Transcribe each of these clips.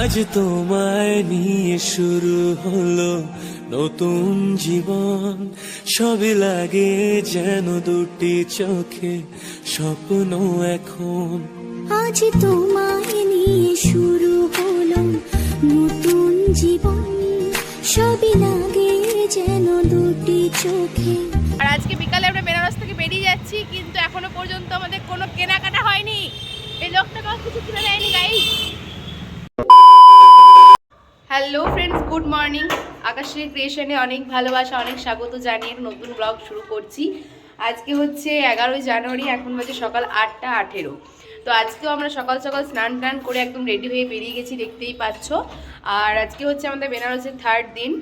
আজ তোমায় নিয়ে শুরু হলো নতুন জীবন। সবই লাগে যেন দুটি চোখে স্বপ্ন এখন। আজ তোমায় নিয়ে শুরু হলো নতুন জীবন। সবই লাগে যেন দুটি চোখে। আর আজকে বিকালে আমরা বেনারস থেকে বেরিয়ে যাচ্ছি কিন্তু এখনও পর্যন্ত আমাদের কোনো কেনাকাটা হয়নি। এই লোকটা কিছু কিনে দেয়নি guy hello friends good morning আকাশের ক্রিয়েশনে অনেক ভালোবাসা, অনেক স্বাগত জানিয়ে নতুন ব্লগ শুরু করছি। আজকে হচ্ছে এগারোই জানুয়ারি, এখন বাজে সকাল আটটা আঠেরো। তো আজকেও আমরা সকাল সকাল স্নান টান করে একদম রেডি হয়ে বেরিয়ে গেছি, দেখতেই পাচ্ছ। আর আজকে হচ্ছে আমাদের বেনারসের থার্ড দিন।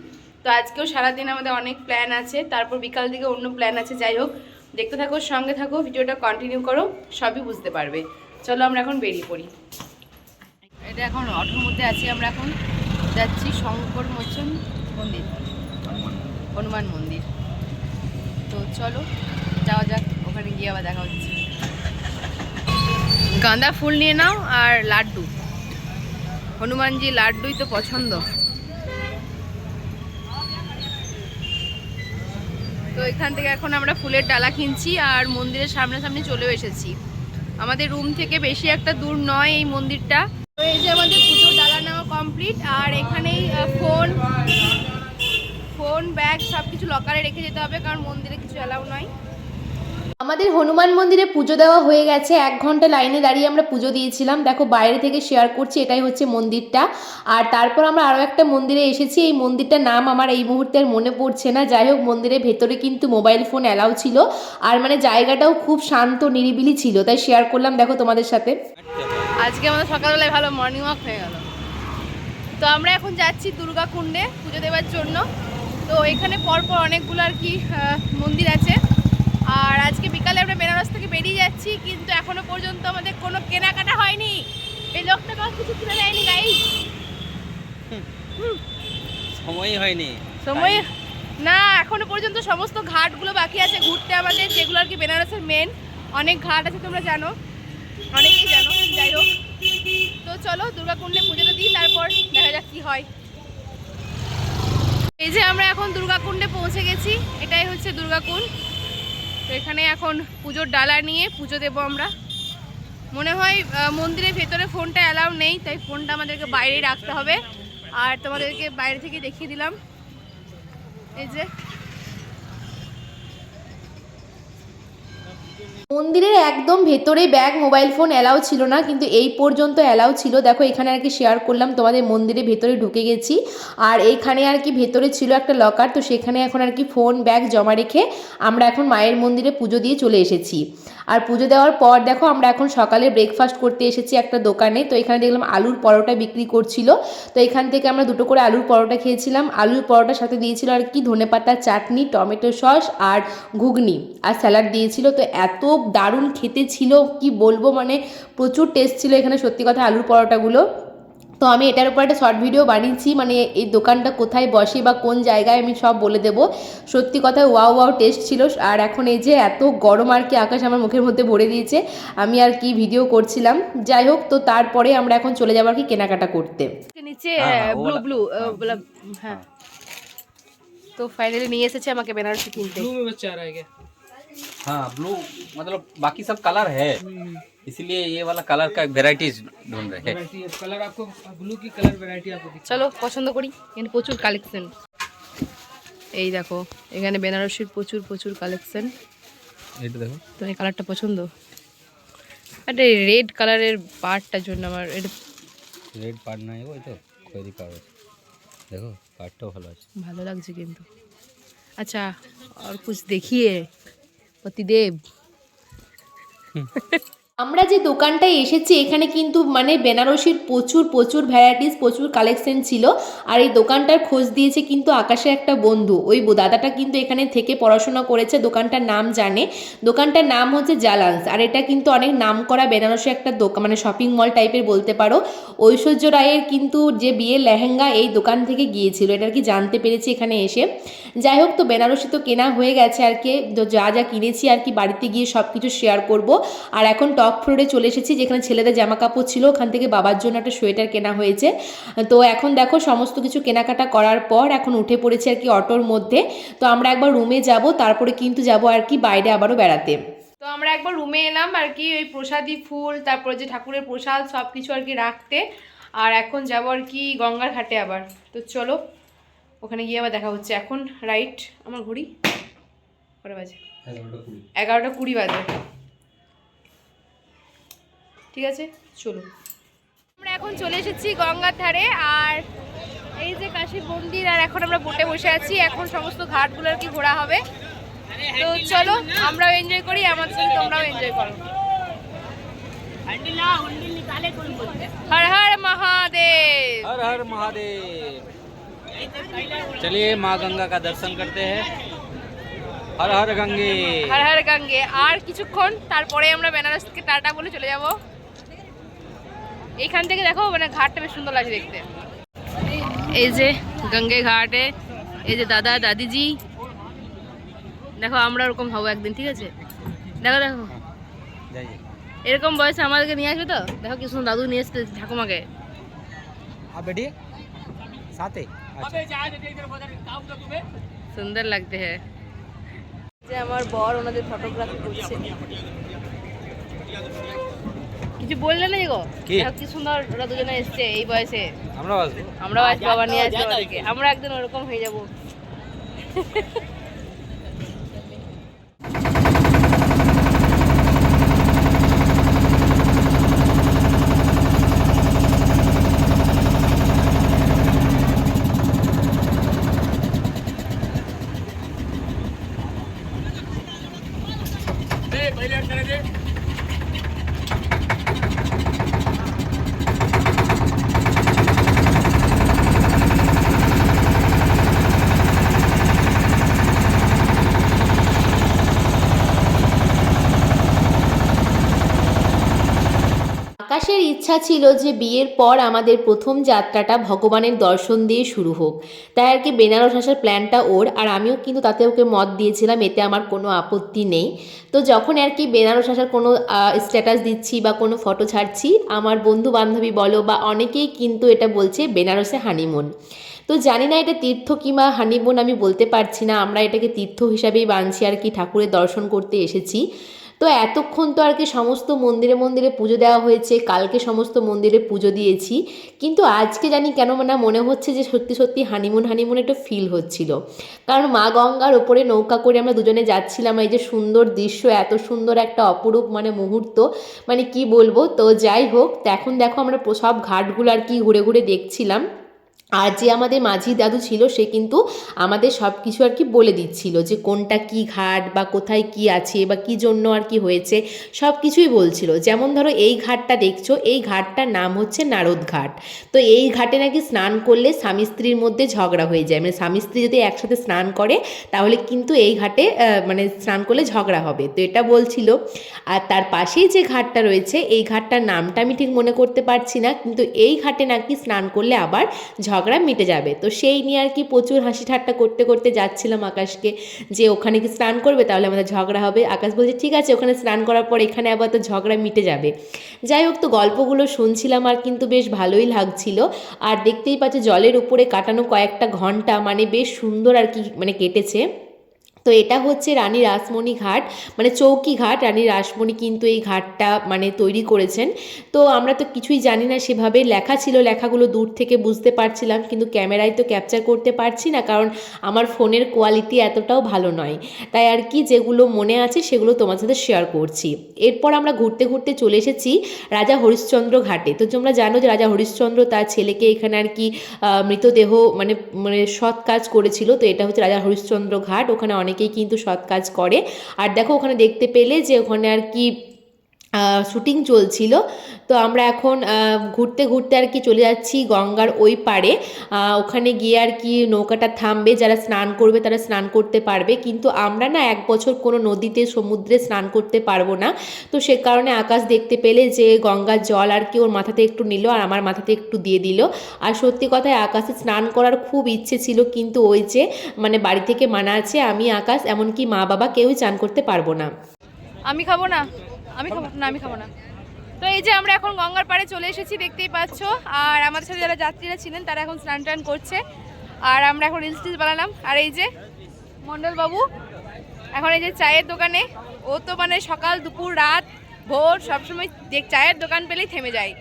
তো আজকেও সারাদিন আমাদের অনেক প্ল্যান আছে, তারপর বিকাল দিকে অন্য প্ল্যান আছে, যাই হোক। দেখতে থাকো, সঙ্গে থাকো, ভিডিওটা কন্টিনিউ করো, সবই বুঝতে পারবে। চলো আমরা এখন বেরিয়ে পড়ি। এটা এখন অটোর মধ্যে আছি আমরা এখন। যাচ্ছি শঙ্কর মোচন মন্দির। হনুমান মন্দির। তো চলো, যাওয়া যাক, ওখানে গিয়ে আবার দেখা হচ্ছে। গাঁদা ফুল নিয়ে নাও আর লাড্ডু। হনুমানজি লাড্ডুই তো পছন্দ। তো এখান থেকে এখন আমরা ফুলের ডালা কিনছি আর মন্দিরের সামনাসামনি চলেও এসেছি। আমাদের রুম থেকে বেশি একটা দূর নয় এই মন্দিরটা। তো এই যে আমাদের পুজোর ডালা কমপ্লিট আর এখানেই ফোন ফোন ব্যাগ সব কিছু লকারে রেখে যেতে হবে কারণ মন্দিরে কিছু অ্যালাউ নয় আমাদের হনুমান মন্দিরে পুজো দেওয়া হয়ে গেছে এক ঘণ্টা লাইনে দাঁড়িয়ে আমরা পুজো দিয়েছিলাম। দেখো বাইরে থেকে শেয়ার করছি এটাই হচ্ছে মন্দিরটা। আর তারপর আমরা আরও একটা মন্দিরে এসেছি এই মন্দিরটার নাম আমার এই মুহূর্তে আর মনে পড়ছে না। যাই হোক মন্দিরের ভেতরে কিন্তু মোবাইল ফোন অ্যালাউ ছিল। আর মানে জায়গাটাও খুব শান্ত নিরিবিলি ছিল তাই শেয়ার করলাম দেখো তোমাদের সাথে। আজকে আমাদের সকালবেলায় ভালো মর্নিং ওয়াক হয়ে গেল। তো আমরা এখন যাচ্ছি দুর্গা কুণ্ডে পুজো দেওয়ার জন্য। তো এখানে পরপর অনেকগুলো আর কি মন্দির আছে। আর আজকে বিকালে আমরা বেনারস থেকে বেরিয়ে যাচ্ছি কিন্তু এখনও পর্যন্ত আমাদের কোনো কেনাকাটা হয়নি। এই লোকটা কাউ কিছু কিনে দেয়নি গাই সময়ই হয়নি। সময় না এখনও পর্যন্ত সমস্ত ঘাটগুলো বাকি আছে ঘুরতে আমাদের যেগুলো আর কি বেনারসের মেন অনেক ঘাট আছে তোমরা জানো। অনেকেই জানো যাই হোক। চলো দুর্গাকুণ্ডে পুজোটা দিই, তারপর দেখা যাক কি হয়। এই যে আমরা এখন দুর্গাকুণ্ডে পৌঁছে গেছি, এটাই হচ্ছে দুর্গাকুণ্ড তো এখানে এখন পুজোর ডালা নিয়ে পুজো দেবো আমরা। মনে হয় মন্দিরের ভেতরে ফোনটা অ্যালাউ নেই, তাই ফোনটা আমাদেরকে বাইরে রাখতে হবে। আর তোমাদেরকে বাইরে থেকে দেখিয়ে দিলাম। এই যে মন্দিরের একদম ভেতরে ব্যাগ মোবাইল ফোন অ্যালাউ ছিল না, কিন্তু এই পর্যন্ত অ্যালাউ ছিল। দেখো, এখানে আর কি শেয়ার করলাম, তোমাদের মন্দিরের ভেতরে ঢুকে গেছি। আর এইখানে আর কি ভেতরে ছিল একটা লকার তো সেখানে এখন আর কি ফোন ব্যাগ জমা রেখে আমরা এখন মায়ের মন্দিরে পুজো দিয়ে চলে এসেছি। আর পুজো দেওয়ার পর দেখো, আমরা এখন সকালে ব্রেকফাস্ট করতে এসেছি একটা দোকানে, তো এখানে দেখলাম আলুর পরোটা বিক্রি করছিল। তো এখান থেকে আমরা দুটো করে আলুর পরোটা খেয়েছিলাম। আলুর পরোটার সাথে দিয়েছিল আর কি ধনে ধনেপাতার চাটনি, টমেটো সস আর ঘুগনি। আর স্যালাড দিয়েছিল, তো এত দারুণ খেতে ছিল কি বলব মানে প্রচুর টেস্ট ছিল এখানে সত্যি কথা আলুর পরোটাগুলো। তো আমি এটার উপর একটা শর্ট ভিডিও বানিয়েছি মানে এই দোকানটা কোথায় বসে বা কোন জায়গায় আমি সব বলে দেবো। সত্যি কথা ওয়াও ওয়াও টেস্ট ছিল আর এখন এই যে এত গরম আর কি আকাশ আমার মুখের মধ্যে ভরে দিয়েছে আমি আর কি ভিডিও করছিলাম। যাই হোক তো তারপরে আমরা এখন চলে যাব আর কি কেনাকাটা করতে। নিচে হ্যাঁ, হ্যাঁ, ব্লু ব্লু হ্যাঁ, হ্যাঁ। তো ফাইনালি নিয়ে এসেছে আমাকে বেনারসি কিনতে। है क्या हाँ ब्लू मतलब बाकी सब कलर है इसलिए ये वाला कलर का वेराइटीज ढूंढ रहे हैं कलर आपको ब्लू की कलर वैरायटी आपको दिख চলো পছন্দ করি এখানে প্রচুর কালেকশন এই দেখো এখানে বেনারসির প্রচুর প্রচুর কালেকশন ये तो देखो তো এই কালারটা পছন্দ একটা রেড কালারের পার্টটার জন্য আমার এটা রেড পার্ট না ওই তো খয়েরি পার্ট আছে দেখো পার্টটাও ভালো আছে ভালো লাগছে কিন্তু আচ্ছা আর কুছ দেখিয়ে পতিদেব আমরা যে দোকানটায় এসেছি এখানে কিন্তু মানে বেনারসির প্রচুর প্রচুর ভ্যারাইটিস প্রচুর কালেকশন ছিল। আর এই দোকানটার খোঁজ দিয়েছে কিন্তু আকাশে একটা বন্ধু। ওই ব- দাদাটা কিন্তু এখানে থেকে পড়াশোনা করেছে দোকানটার নাম জানে। দোকানটার নাম হচ্ছে জালান্স আর এটা কিন্তু অনেক নাম করা বেনারসি একটা দোকান মানে শপিং মল টাইপের বলতে পারো। ঐশ্বর্য রায়ের কিন্তু যে বিয়ের লেহেঙ্গা এই দোকান থেকে গিয়েছিল। এটা আর কি জানতে পেরেছি এখানে এসে? যাই হোক তো বেনারসি তো কেনা হয়ে গেছে আর কি। তো যা যা কিনেছি আর কি বাড়িতে গিয়ে সব কিছু শেয়ার করব। আর এখন টপ ফ্লোরে চলে এসেছি, যেখানে ছেলেদের জামা কাপড় ছিল, ওখান থেকে বাবার জন্য একটা সোয়েটার কেনা হয়েছে। তো এখন দেখো সমস্ত কিছু কেনাকাটা করার পর এখন উঠে পড়েছে আর কি অটোর মধ্যে। তো আমরা একবার রুমে যাব, তারপরে কিন্তু যাব আর কি বাইরে আবারও বেড়াতে। তো আমরা একবার রুমে এলাম আর কি, ওই প্রসাদি ফুল, তারপরে যে ঠাকুরের প্রসাদ সব কিছু আর কি রাখতে। আর এখন যাব আর কি গঙ্গার ঘাটে আবার। তো চলো ওখানে গিয়ে আবার দেখা হচ্ছে। এখন রাইট আমার ঘড়ি? কটা বাজে? এগারোটা কুড়ি। বাজে। ঠিক আছে চলো আমরা এখন চলে এসেছি গঙ্গার ধারে আর এই যে কাশী মন্দির আর এখন আমরা বোটে বসে আছি। এখন সমস্ত ঘাটগুলো আর কি ঘোরা হবে। তো চলো আমরাও এনজয় করি আমার সঙ্গে তোমরাও এনজয় করো। হর হর মহাদেব। হর হর মহাদেব। चलिए माँ गंगा का दर्शन करते हैं हर हर गंगे হর হর গঙ্গে আর কিছুক্ষণ তারপরে আমরা বেনারস থেকে টাটা বলে চলে যাব এইখান থেকে দেখো মানে ঘাটটা বেশ সুন্দর লাগছে দেখতে এই যে গঙ্গে ঘাটে এই যে দাদা দাদিজি দেখো আমরা ওরকম হবো একদিন ঠিক আছে দেখো দেখো जाइए এরকম বয়সে আমাদেরকে নিয়ে আসবে তো দেখো কি সুন্দর দাদু নিয়ে এসছে ঠাকুমাকে आप बैठिए साथ ही সুন্দর লাগতে হ্যাঁ। যে আমার বর ওনাদের ফটোগ্রাফি করছে। কিছু বললে না গো? কি? সুন্দর ওরা দুজনে এসছে এই বয়সে। আমরা আসব। আমরাও আজ আবার নিয়ে আসব ওদেরকে। আমরা একদিন ওরকম হয়ে যাব আকাশের ইচ্ছা ছিল যে বিয়ের পর আমাদের প্রথম যাত্রাটা ভগবানের দর্শন দিয়ে শুরু হোক। তাই আর কি বেনারস আসার প্ল্যানটা ওর, আর আমিও কিন্তু তাতে ওকে মত দিয়েছিলাম, এতে আমার কোনো আপত্তি নেই। তো যখন আর কি বেনারস আসার কোনো স্ট্যাটাস দিচ্ছি বা কোনো ফটো ছাড়ছি, আমার বন্ধু বান্ধবী বলো বা অনেকেই কিন্তু এটা বলছে বেনারসে হানিমুন তো জানি না এটা তীর্থ কিংবা হানিমুন আমি বলতে পারছি না, আমরা এটাকে তীর্থ হিসাবেই বানছি আর কি, ঠাকুরের দর্শন করতে এসেছি। তো এতক্ষণ তো আর কি সমস্ত মন্দিরে মন্দিরে পুজো দেওয়া হয়েছে, কালকে সমস্ত মন্দিরে পুজো দিয়েছি। কিন্তু আজকে জানি কেন না মনে হচ্ছে যে সত্যি সত্যি হানিমুন হানিমুন একটা ফিল হচ্ছিল। কারণ মা গঙ্গার ওপরে নৌকা করে আমরা দুজনে যাচ্ছিলাম, এই যে সুন্দর দৃশ্য, এত সুন্দর একটা অপরূপ মানে মুহূর্ত। মানে কি বলব? তো যাই হোক, এখন দেখো আমরা সব ঘাটগুলো আর কি ঘুরে ঘুরে দেখছিলাম। আর যে আমাদের মাঝি দাদু ছিল, সে কিন্তু আমাদের সব কিছু আর কি বলে দিচ্ছিল যে কোনটা কি ঘাট বা কোথায় কি আছে বা কি জন্য আর কি হয়েছে সব কিছুই বলছিল। যেমন ধরো এই ঘাটটা দেখছ, এই ঘাটটার নাম হচ্ছে নারদ ঘাট। তো এই ঘাটে নাকি স্নান করলে স্বামী স্ত্রীর মধ্যে ঝগড়া হয়ে যায়। মানে স্বামী স্ত্রী যদি একসাথে স্নান করে, তাহলে কিন্তু এই ঘাটে মানে স্নান করলে ঝগড়া হবে। তো এটা বলছিল। আর তার পাশেই যে ঘাটটা রয়েছে, এই ঘাটটার নামটা আমি ঠিক মনে করতে পারছি না, কিন্তু এই ঘাটে নাকি স্নান করলে আবার ঝগড়া মিটে যাবে। তো সেই নিয়ে আর কি প্রচুর হাসি ঠাট্টা করতে করতে যাচ্ছিলাম আকাশকে যে ওখানে কি স্নান করবে, তাহলে আমাদের ঝগড়া হবে। আকাশ বলছে, ঠিক আছে, ওখানে স্নান করার পর এখানে আবার তো ঝগড়া মিটে যাবে। যাই হোক, তো গল্পগুলো শুনছিলাম আর কিন্তু বেশ ভালোই লাগছিল। আর দেখতেই পাচ্ছে, জলের উপরে কাটানো কয়েকটা ঘণ্টা মানে বেশ সুন্দর আর কি মানে কেটেছে। তো এটা হচ্ছে রানী রাসমণি ঘাট মানে চৌকি ঘাট। রানী রাসমণি কিন্তু এই ঘাটটা মানে তৈরি করেছেন। তো আমরা তো কিছুই জানি না, সেভাবে লেখা ছিল, লেখাগুলো দূর থেকে বুঝতে পারছিলাম, কিন্তু ক্যামেরায় তো ক্যাপচার করতে পারছি না, কারণ আমার ফোনের কোয়ালিটি এতটাও ভালো নয়। তাই আর কি যেগুলো মনে আছে, সেগুলো তোমার সাথে শেয়ার করছি। এরপর আমরা ঘুরতে ঘুরতে চলে এসেছি রাজা হরিশ্চন্দ্র ঘাটে। তো তোমরা জানো যে রাজা হরিশ্চন্দ্র তার ছেলেকে এখানে আর কি মৃতদেহ মানে মানে সৎ কাজ করেছিল। তো এটা হচ্ছে রাজা হরিশ্চন্দ্র ঘাট। ওখানে অনেকেই কিন্তু সৎ কাজ করে। আর দেখো ওখানে দেখতে পেলে যে ওখানে আর কি শুটিং চলছিল। তো আমরা এখন ঘুরতে ঘুরতে আর কি চলে যাচ্ছি গঙ্গার ওই আহ, ওখানে গিয়ে আর কি নৌকাটা থামবে যারা স্নান করবে তারা স্নান করতে পারবে। কিন্তু আমরা না এক বছর কোনো নদীতে সমুদ্রে স্নান করতে পারব না। তো সে কারণে আকাশ দেখতে পেলে যে গঙ্গার জল আর কি ওর মাথাতে একটু নিল আর আমার মাথাতে একটু দিয়ে দিল। আর সত্যি কথায় আকাশে স্নান করার খুব ইচ্ছে ছিল কিন্তু ওই যে মানে বাড়ি থেকে মানা আছে আমি আকাশ এমনকি মা বাবা কেউই চান করতে পারব না। আমি খাব না? আমি খাব না আমি খাব না। তো এই যে আমরা এখন গঙ্গার পাড়ে চলে এসেছি দেখতেই পাচ্ছ। আর আমাদের সাথে যারা যাত্রীরা ছিলেন তারা এখন স্নান টান করছে। আর আমরা এখন রিলস টিলস বানালাম। আর এই যে মন্ডল বাবু এখন এই যে চায়ের দোকানে ও তো মানে সকাল দুপুর রাত ভোর সবসময় যে চায়ের দোকান পেলেই থেমে যায়।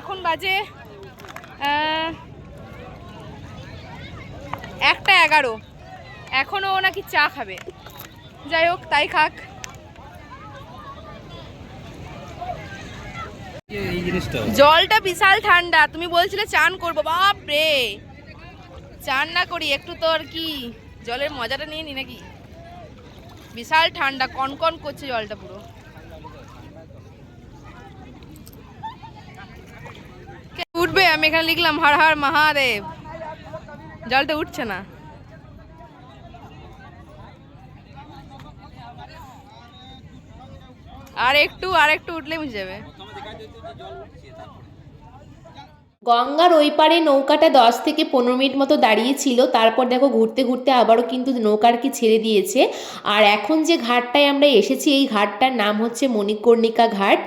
এখন বাজে একটা এগারো। এখনও ও নাকি চা খাবে। যাই হোক তাই খাক এই জিনিসটা জলটা বিশাল ঠান্ডা, তুমি বলছিলে চান করব বাপ রে চান না করি, একটু তো আর কি, জলের মজাটা নিয়ে নি নাকি? বিশাল ঠান্ডা, কনকন করছে জলটা পুরো। উঠবে, আমি এখানে লিখলাম, হর হর মহাদেব। জলটা উঠছে না। আর একটু আর একটু উঠলে মুছে যাবে। দেখায় দিতে যে জল উঠছে গঙ্গার ওই পারে নৌকাটা দশ থেকে পনেরো মিনিট মতো দাঁড়িয়েছিল। তারপর দেখো ঘুরতে ঘুরতে আবারও কিন্তু নৌকার কি ছেড়ে দিয়েছে। আর এখন যে ঘাটটায় আমরা এসেছি, এই ঘাটটার নাম হচ্ছে মণিকর্ণিকা ঘাট।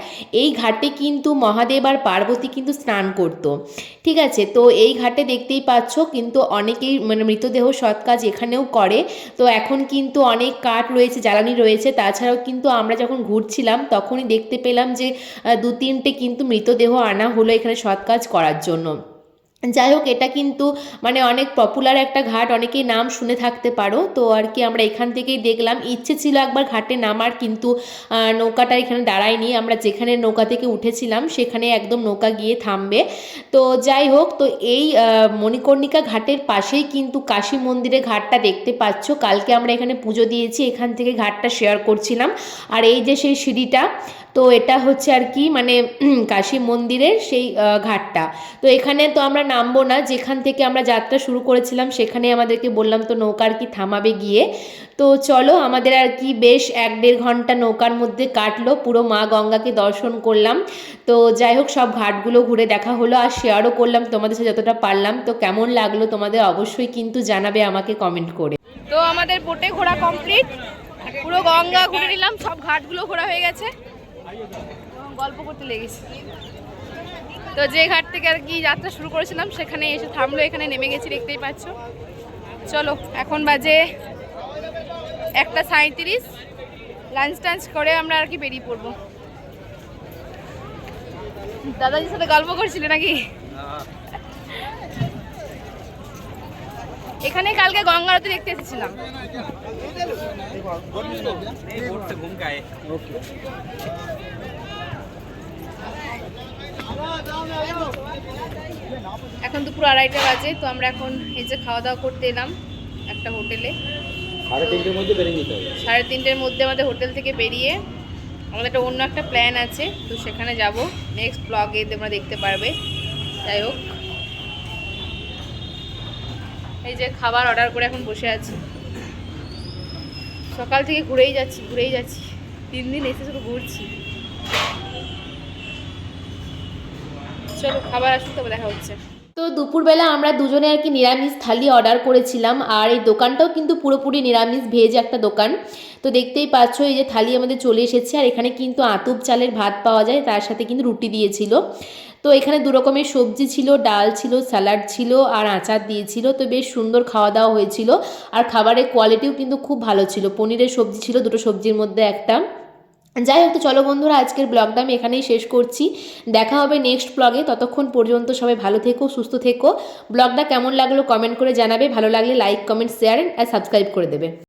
এই ঘাটে কিন্তু মহাদেব আর পার্বতী কিন্তু স্নান করতো। ঠিক আছে? তো এই ঘাটে দেখতেই পাচ্ছ কিন্তু অনেকেই মানে মৃতদেহ সৎ কাজ এখানেও করে। তো এখন কিন্তু অনেক কাঠ রয়েছে, জ্বালানি রয়েছে। তাছাড়াও কিন্তু আমরা যখন ঘুরছিলাম, তখনই দেখতে পেলাম যে দু তিনটে কিন্তু মৃতদেহ আনা হলো এখানে সৎ কাজ করার জন্য। যাই হোক, এটা কিন্তু মানে অনেক পপুলার একটা ঘাট, অনেকেই নাম শুনে থাকতে পারো। তো আর কি আমরা এখান থেকেই দেখলাম। ইচ্ছে ছিল একবার ঘাটে নামার, কিন্তু নৌকাটা এখানে দাঁড়ায়নি। আমরা যেখানে নৌকা থেকে উঠেছিলাম, সেখানে একদম নৌকা গিয়ে থামবে। তো যাই হোক, তো এই মণিকর্ণিকা ঘাটের পাশেই কিন্তু কাশী মন্দিরের ঘাটটা দেখতে পাচ্ছ। কালকে আমরা এখানে পুজো দিয়েছি, এখান থেকে ঘাটটা শেয়ার করছিলাম। আর এই যে সেই সিঁড়িটা তো এটা হচ্ছে আর কি মানে কাশী মন্দিরের সেই ঘাটটা। তো এখানে তো আমরা নামবো না, যেখান থেকে আমরা যাত্রা শুরু করেছিলাম সেখানে আমাদেরকে বললাম, তো নৌকা আর কি থামাবে গিয়ে? তো চলো, আমাদের আর কি বেশ এক দেড় ঘণ্টা নৌকার মধ্যে কাটলো, পুরো মা গঙ্গাকে দর্শন করলাম। তো যাই হোক, সব ঘাটগুলো ঘুরে দেখা হলো আর শেয়ারও করলাম, তোমাদের সাথে যতটা পারলাম। তো কেমন লাগল তোমাদের অবশ্যই কিন্তু জানাবে আমাকে কমেন্ট করে। তো আমাদের বোটে ঘোরা কমপ্লিট পুরো গঙ্গা ঘুরে নিলাম, সব ঘাটগুলো ঘোরা হয়ে গেছে। গল্প করতে লেগেছি। তো যে ঘাট থেকে আর কি যাত্রা শুরু করেছিলাম, সেখানে এসে থামলো, এখানে নেমে গেছি, দেখতেই পাচ্ছ। চলো, এখন বাজে একটা সাঁত্রিশ লাঞ্চ টাঞ্চ করে আমরা আর কি বেরিয়ে পড়ব। দাদাজির সাথে গল্প করছিলে নাকি? এখানে কালকে গঙ্গারতি দেখতে এসেছিলাম। এখন দুপুর আড়াইটা বাজে তো আমরা এখন এই যে খাওয়া দাওয়া করতে এলাম একটা হোটেলে। সাড়ে তিনটের মধ্যে সাড়ে তিনটের মধ্যে আমাদের হোটেল থেকে বেরিয়ে আমাদের একটা অন্য একটা প্ল্যান আছে তো সেখানে যাব। নেক্সট ব্লগে তোমরা দেখতে পারবে। যাই হোক। এই যে খাবার অর্ডার করে এখন বসে আছি। সকাল থেকে ঘুরেই যাচ্ছি ঘুরেই যাচ্ছি। তিন দিন এসে শুধু ঘুরছি। চলো খাবার আসুক, তবে দেখা হচ্ছে। তো দুপুরবেলা আমরা দুজনে আর কি নিরামিষ থালি অর্ডার করেছিলাম, আর এই দোকানটাও কিন্তু পুরোপুরি নিরামিষ ভেজ একটা দোকান। তো দেখতেই পাচ্ছ, এই যে থালি আমাদের চলে এসেছে, আর এখানে কিন্তু আতুপ চালের ভাত পাওয়া যায়, তার সাথে কিন্তু রুটি দিয়েছিল। তো এখানে দু রকমের সবজি ছিল, ডাল ছিল, স্যালাড ছিল আর আচার দিয়েছিল। তো বেশ সুন্দর খাওয়া দাওয়া হয়েছিল। আর খাবারের কোয়ালিটিও কিন্তু খুব ভালো ছিল। পনিরের সবজি ছিল, দুটো সবজির মধ্যে একটা। যাই হোক, তো চলো বন্ধুরা, আজকের ব্লগটা আমি এখানেই শেষ করছি। দেখা হবে নেক্সট ব্লগে ততক্ষণ পর্যন্ত সবাই ভালো থেকো, সুস্থ থেকো। ব্লগটা কেমন লাগল কমেন্ট করে জানাবে। ভালো লাগলে লাইক কমেন্ট শেয়ার আর সাবস্ক্রাইব করে দেবে।